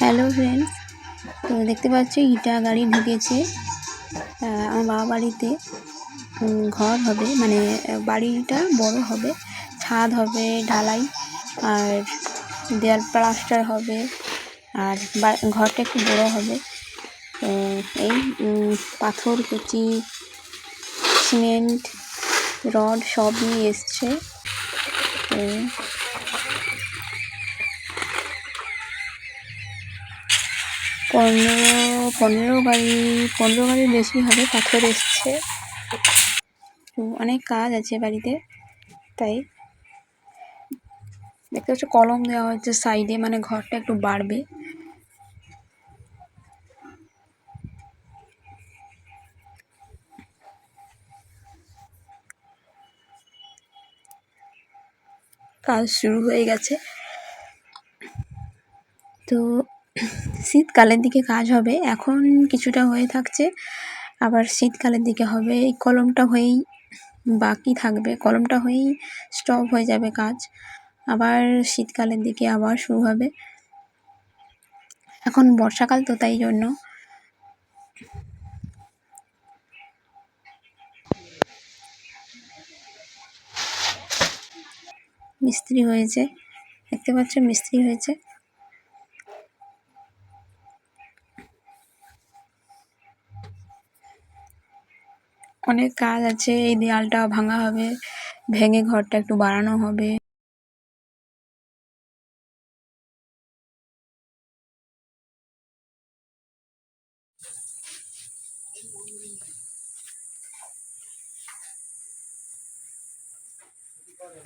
Hello friends, তো দেখতে পাচ্ছ ইটা গাড়ি ঢুকেছে আমার বাবা বাড়িতে। ঘর হবে মানে বাড়িটা বড় হবে, ছাদ হবে, ঢালাই, আর দেয়াল প্লাস্টার হবে, আর ঘরটা একটু বড় হবে। এই পাথর, কুচি, সিমেন্ট, রড সব নিয়ে এসছে পনেরো পনেরো গাড়ি পনেরো গাড়ি বেশি হবে, পাথর এসছে। অনেক কাজ আছে বাড়িতে, তাই। দেখতে পাচ্ছ কলম দেওয়া হচ্ছে সাইডে মানে ঘরটা একটু বাড়বে। কাজ শুরু হয়ে গেছে। তো শীতকালের দিকে কাজ হবে, এখন কিছুটা হয়ে থাকছে, আবার শীতকালের দিকে হবে, এই কলমটা হয়েই বাকি থাকবে, কলমটা হয়েই স্টপ হয়ে যাবে কাজ, আবার শীতকালের দিকে আবার শুরু হবে। এখন বর্ষাকাল তো তাই জন্য। মিস্ত্রি হয়েছে, দেখতে পাচ্ছ মিস্ত্রি হয়েছে। অনেক কাজ আছে, এই দেয়ালটা ভাঙা হবে, ভেঙে ঘরটা একটু বাড়ানো হবে।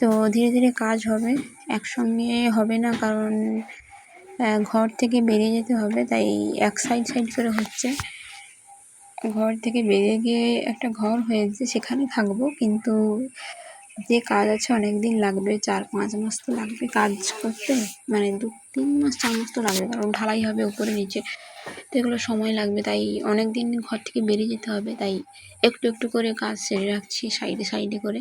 তো ধীরে ধীরে কাজ হবে, একসঙ্গে হবে না, কারণ ঘর থেকে বেরিয়ে যেতে হবে, তাই এক সাইড সাইড করে হচ্ছে। ঘর থেকে বেরিয়ে গিয়ে একটা ঘর হয়েছে, সেখানে থাকব। কিন্তু যে কাজ আছে অনেক দিন লাগবে, চার পাঁচ মাস তো লাগবে কাজ করতে। মানে দু, তিন মাস, চার মাস তো লাগবে, কারণ ঢালাই হবে উপরে নিচে। তো এগুলো সময় লাগবে, তাই অনেক দিন ঘর থেকে বেরিয়ে যেতে হবে। তাই একটু একটু করে কাজ সেরে রাখছি, সাইডে সাইডে করে।